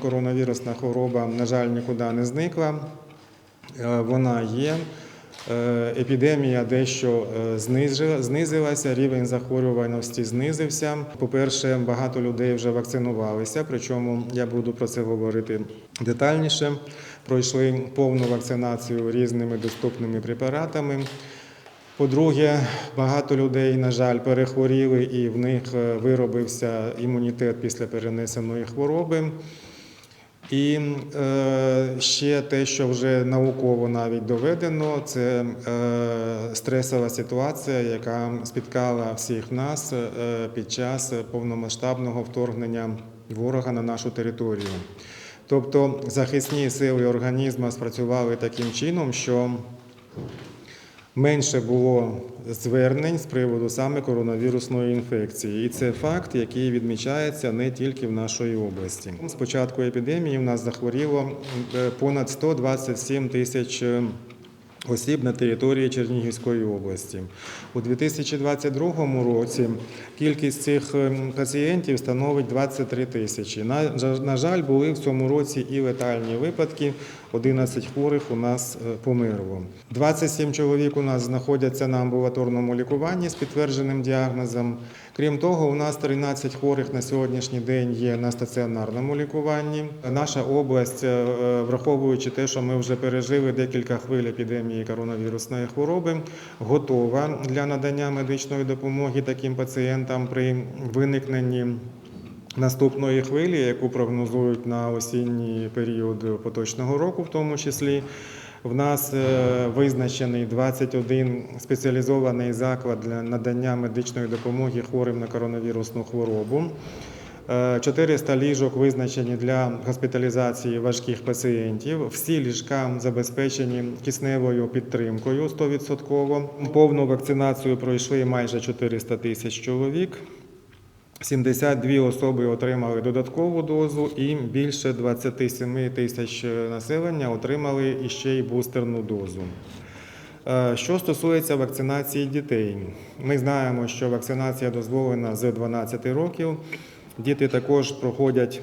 Коронавірусна хвороба, на жаль, нікуди не зникла. Е, Вона є. Е, Епідемія дещо е, знизилася, рівень захворюваності знизився. По-перше, багато людей вже вакцинувалися, причому я буду про це говорити детальніше. Пройшли повну вакцинацію різними доступними препаратами. По-друге, багато людей, на жаль, перехворіли і в них виробився імунітет після перенесеної хвороби. І е, ще те, що вже науково навіть доведено, це е, стресова ситуація, яка спіткала всіх нас е, під час повномасштабного вторгнення ворога на нашу територію. Тобто захисні сили організму спрацювали таким чином, що менше було звернень з приводу саме коронавірусної інфекції. І це факт, який відмічається не тільки в нашій області. З початку епідемії в нас захворіло е, понад 127 тисяч. Осіб на території Чернігівської області у 2022 році кількість цих е, пацієнтів становить 23 тисячі. На жаль, були в цьому році і летальні випадки. 11 хворих у нас е, померло. 27 чоловік у нас знаходяться на амбулаторному лікуванні з підтвердженим діагнозом. Крім того, у нас 13 хворих на сьогоднішній день є на стаціонарному лікуванні. Наша область, е, е, враховуючи те, що ми вже пережили декілька хвиль епідемії коронавірусної хвороби, готова для надання медичної допомоги таким пацієнтам при виникненні наступної хвилі, яку прогнозують на осінній період поточного року, в тому числі. В нас е, визначений 21 спеціалізований заклад для надання медичної допомоги хворим на коронавірусну хворобу. Е, 400 ліжок визначені для госпіталізації важких пацієнтів. Всі ліжка забезпечені кисневою підтримкою 100%. Повну вакцинацію пройшли майже 400 тисяч чоловік. 72 особи отримали додаткову дозу, і більше 27 тисяч населення отримали іще й бустерну дозу. Е, Що стосується вакцинації дітей, ми знаємо, що вакцинація дозволена з 12 років. Діти також проходять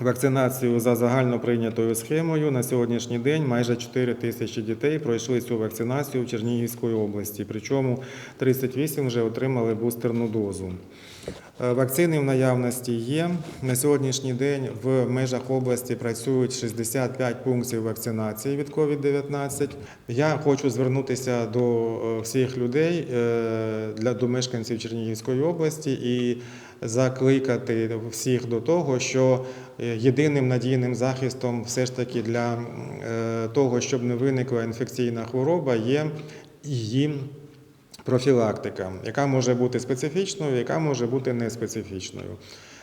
вакцинацію за загально прийнятою схемою. На сьогоднішній день майже 4 тисячі дітей пройшли цю вакцинацію в Чернігівській області, причому 38 вже отримали бустерну дозу. Е, Вакцини в наявності є. На сьогоднішній день в межах області працюють 65 пунктів вакцинації від COVID-19. Я хочу звернутися до е, всіх людей, е, до мешканців Чернігівської області і закликати всіх до того, що єдиним надійним захистом все ж таки для того, щоб не виникла інфекційна хвороба, є її профілактика, яка може бути специфічною, яка може бути неспецифічною.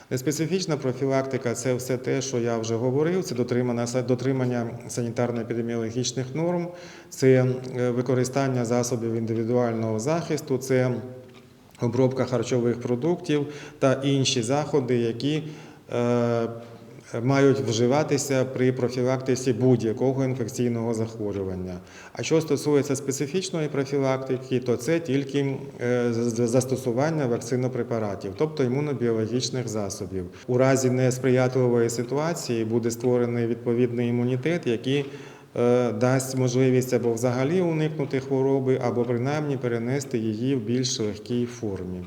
Неспецифічна профілактика це все те, що я вже говорив. Це дотримання, санітарно-епідеміологічних норм, це е, використання засобів індивідуального захисту, це обробка харчових продуктів та інші заходи, які е, мають вживатися при профілактиці будь-якого інфекційного захворювання. А що стосується специфічної профілактики, то це тільки е, застосування вакцинопрепаратів, тобто імунобіологічних засобів. У разі несприятливої ситуації буде створений відповідний імунітет, який е, дасть можливість або взагалі уникнути хвороби, або принаймні перенести її в більш легкій формі.